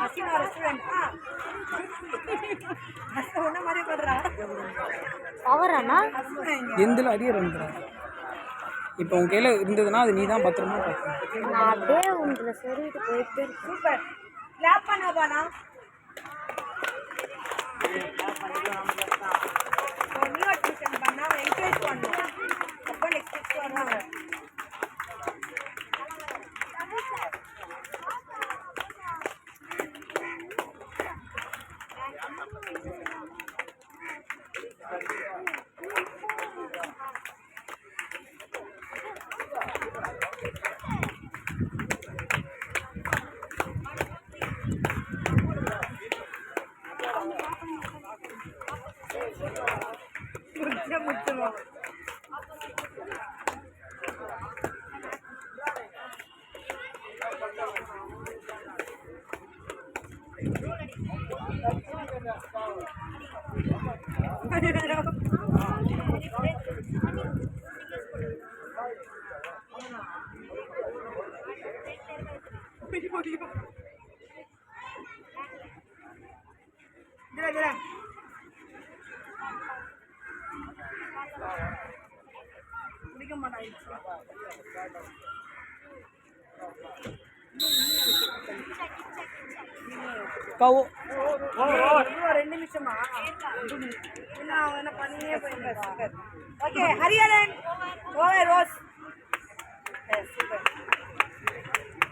Hasina restaurant ஒன்ன மாதிரி பண்றா பவராண்ணா எந்தில் அரியர் வந்துடும் இப்போ உன் கையில் இருந்ததுன்னா அது நீ தான் பத்திரமா பார்க்கணும். நான் அப்படியே உங்களை சொல்லிட்டு போயிட்டே சூப்பர் கிளாப் பண்ணா பானா நியூ அட்மிஷன் பண்ணா என்கரேஜ் பண்ணும் அப்போ நெக்ஸ்ட் நெக்ஸ்ட் வருவாங்க முடிச்ச முடிச்சிருவோம் Gerak, gerak. Ini ke mana ini? இன்னும் ரெண்டு நிமிஷமா என்ன பண்ணியே போயிருக்காரு ஓகே ஹரிஹரன் ஓவர் ரோஸ்